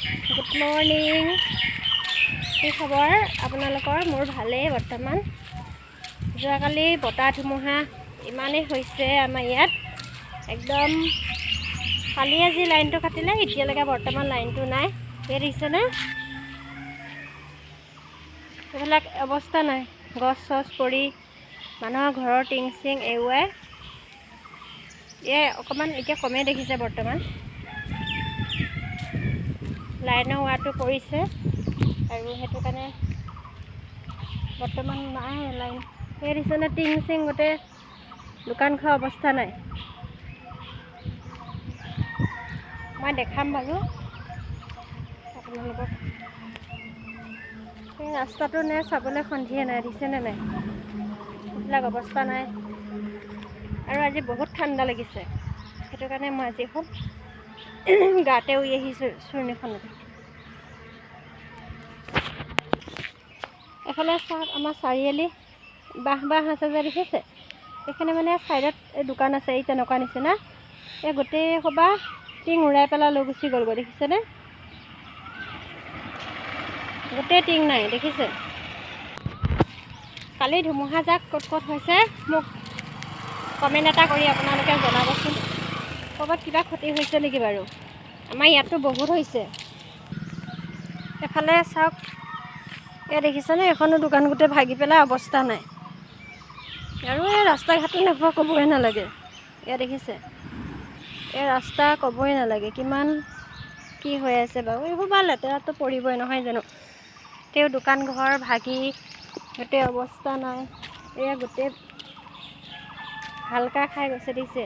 Good morning কি খবৰ? আপোনালোকৰ? মোৰ ভালেই বৰ্তমান। যোৱাকালি বতাহ ধুমুহা ইমানেই হৈছে আমাৰ ইয়াত। একদম কালি আজি লাইনটো কাটিলে এতিয়ালৈকে বৰ্তমান লাইনটো নাই। দেখিছেনে এইবিলাক অৱস্থা নাই। গছ চছ পৰি মানুহৰ ঘৰৰ টিং চিং এৰুৱাই। এ অকণমান এতিয়া কমেই দেখিছে বৰ্তমান। লাইনৰ ৱাৰটো পৰিছে আৰু সেইটো কাৰণে বৰ্তমান নাই লাইন। সেই দিছেনে টিং চিং গোটেই দোকান খোৱা অৱস্থা নাই। মই দেখাম বাৰু আপোনালোকক। সেই ৰাস্তাটো নে চাবলৈ সন্ধিয়া নাই দিছেনে নাই? এইবিলাক অৱস্থা নাই। আৰু আজি বহুত ঠাণ্ডা লাগিছে। সেইটো কাৰণে মই আজি গাতে উৰি আহিছোঁ, চূৰ্ণিখনত। এফালে চাওক, আমাৰ চাৰিআলি বাঁহ বাঁহ আছে যে, দেখিছে? এইখিনি মানে ছাইডত এই দোকান আছে, এই তেনেকুৱা নিচিনা। এই গোটেই সোপা টিং উৰাই পেলাই লৈ গুচি গ'লগৈ, দেখিছেনে? গোটেই টিং নাই, দেখিছে? কালি ধুমুহাজাক ক'ত ক'ত হৈছে, মোক কমেণ্ট এটা কৰি আপোনালোকে জনাবচোন। ক'ৰবাত কিবা ক্ষতি হৈছে নেকি বাৰু? আমাৰ ইয়াততো বহুত হৈছে। এফালে চাওক এয়া দেখিছেনে? এখনও দোকান গোটেই ভাগি পেলাই অৱস্থা নাই। আৰু এই ৰাস্তা ঘাটো নেপোৱা ক'বই নালাগে। এয়া দেখিছে? এই ৰাস্তা ক'বই নালাগে। কিমান কি হৈ আছে বাৰু? এইবোৰ বা লেতেৰাটো পৰিবই নহয় জানো? তেওঁ দোকান ঘৰ ভাগি, গোটেই অৱস্থা নাই। এয়া গোটেই হালকা খাই গৈছে, দিছে।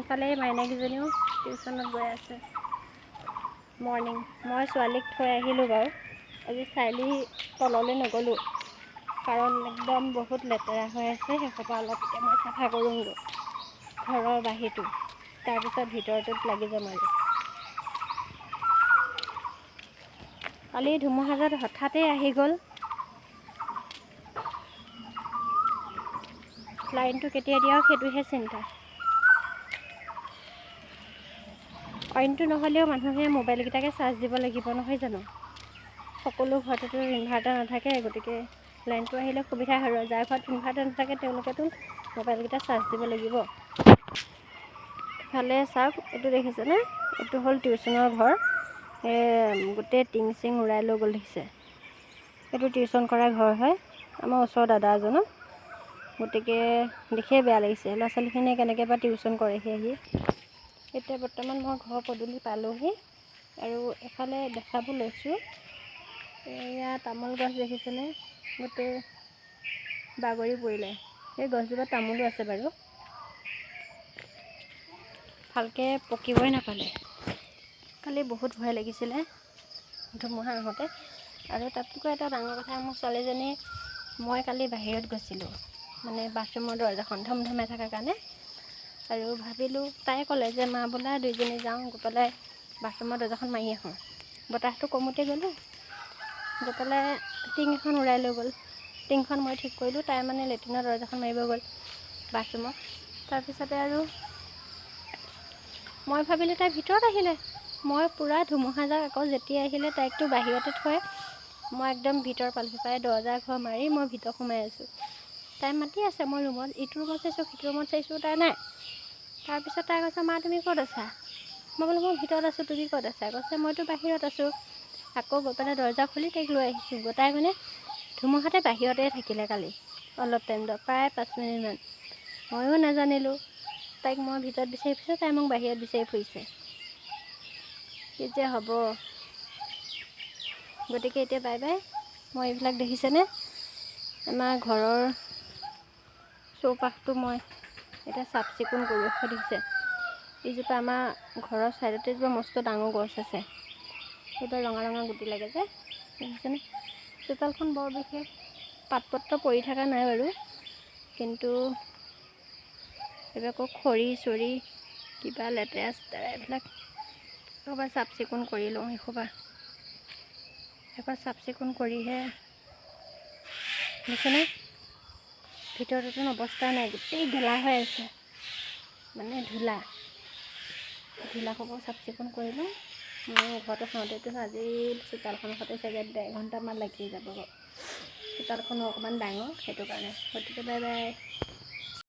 আনফালে এই মাইনাকেইজনীও টিউশ্যনত গৈ আছে। মৰ্ণিং মই ছোৱালীক থৈ আহিলোঁ বাৰু। আজি চাৰিআলি তললৈ নগ'লোঁ। কাৰণ একদম বহুত লেতেৰা হৈ আছে সেইসোপা অলপ এতিয়া মই চাফা কৰোঁগৈ। ঘৰৰ বাহিৰটো। তাৰপিছত ভিতৰটোত লাগি যাম আৰু। কালি ধুমুহাজাত হঠাতে আহি গ'ল। লাইনটো কেতিয়া দিয়াও সেইটোহে চিন্তা। অইনটো নহ'লেও মানুহে মোবাইলকেইটাকে চাৰ্জ দিব লাগিব নহয় জানো? সকলো ঘৰতেতো ইনভাৰ্টাৰ নাথাকে গতিকে লাইনটো আহিলে সুবিধা হয় যাৰ ঘৰত ইনভাৰ্টাৰ নাথাকে তেওঁলোকেতো মোবাইলকেইটা চাৰ্জ দিব লাগিব। ইফালে চাওক এইটো দেখিছেনে? এইটো হ'ল টিউশ্যনৰ ঘৰ। এই গোটেই টিং চিং উৰাই লৈ গ'ল দেখিছে। এইটো টিউশ্যন কৰা ঘৰ হয় আমাৰ ওচৰৰ দাদা এজনৰ। গতিকে দেখিয়ে বেয়া লাগিছে। ল'ৰা ছোৱালীখিনিয়ে কেনেকৈ বা টিউশ্যন কৰেহি আহি। এতিয়া বৰ্তমান মই ঘৰ পদূলি পালোহি আৰু এফালে দেখাব লৈছোঁ। এয়া তামোল গছ দেখিছেনে? গোটেই বাগৰি পৰিলে। সেই গছজোপাত তামোলো আছে বাৰু। ভালকৈ পকিবই নাপালে। কালি বহুত ভয় লাগিছিলে ধুমুহা আহোঁতে। আৰু তাতকৈ এটা ডাঙৰ কথা মোৰ ছোৱালীজনী মই কালি বাহিৰত গৈছিলোঁ। মানে বাথৰুমৰ দৰ্জাখন ধমধমাই থকাৰ কাৰণে। আৰু ভাবিলোঁ তাই ক'লে যে মা বোলা দুইজনী যাওঁ গৈ পেলাই বাথৰুমৰ দৰ্জাখন মাৰি আহোঁ। বতাহটো কমোতে গ'লোঁ। গৈ পেলাই টিং এখন উৰাই লৈ গ'ল। টিংখন মই ঠিক কৰিলোঁ তাই মানে লেট্ৰিনৰ দৰ্জাখন মাৰিব গ'ল বাথৰুমত। তাৰপিছতে আৰু মই ভাবিলোঁ তাই ভিতৰত আহিলে? মই পূৰা ধুমুহাজাক আকৌ যেতিয়া আহিলে তাইকতো বাহিৰতে থৈ মই একদম ভিতৰ পালোঁ পাই দৰ্জা ঘৰ মাৰি মই ভিতৰত সোমাই আছোঁ। তাই মাতি আছে মই ৰুমত ইটো ৰুমত চাইছোঁ সিটো ৰুমত চাইছোঁ তাই নাই। তাৰপিছত তাই কৈছে মা তুমি ক'ত আছা? মই বোলো মই ভিতৰত আছোঁ তুমি ক'ত আছা? কৈছে মইতো বাহিৰত আছোঁ। আকৌ গৈ পেলাই দৰ্জা খুলি তাইক লৈ আহিছোঁ। গোটাই মানে ধুমুহাতে বাহিৰতে থাকিলে কালি অলপ টাইম প্ৰায় পাঁচ মিনিটমান ময়ো নাজানিলোঁ। তাইক মই ভিতৰত বিচাৰি ফুৰিছোঁ তাই মোক বাহিৰত বিচাৰি ফুৰিছে। কি যে হ'ব? গতিকে এতিয়া বাই বাই মই এইবিলাক দেখিছেনে? আমাৰ ঘৰৰ চৌপাশটো মই এতিয়া চাফ চিকুণ কৰি ৰখা দেখিছে এইজোপা আমাৰ ঘৰৰ ছাইডতে এজোপা মস্ত ডাঙৰ গছ আছে। এইবাৰ ৰঙা ৰঙা গুটি লাগে যে দেখিছেনে? চোতালখন বৰ বিশেষ পাত পত্ৰ পৰি থকা নাই বাৰু কিন্তু এইবোৰ আকৌ খৰি চৰি কিবা লেতেৰা চেতেৰা এইবিলাক এবাৰ চাফ চিকুণ কৰি লওঁ এসোপা। এবাৰ চাফ চিকুণ কৰিহে দেখিছেনে? ভিতৰতোন অৱস্থা নাই, গোটেই গেলা হৈ আছে। মানে ধূলা ধূলা ভিলাখনো চাফ চিকুণ কৰিলোঁ। মোৰ ঘৰটো খাওঁতেতো আজি চোতালখন সৈতে চাগে ডেৰ ঘণ্টামান লাগি যাব চোতালখনো অকণমান ডাঙৰ, সেইটো কাৰণে। গতিকে বাই বাই।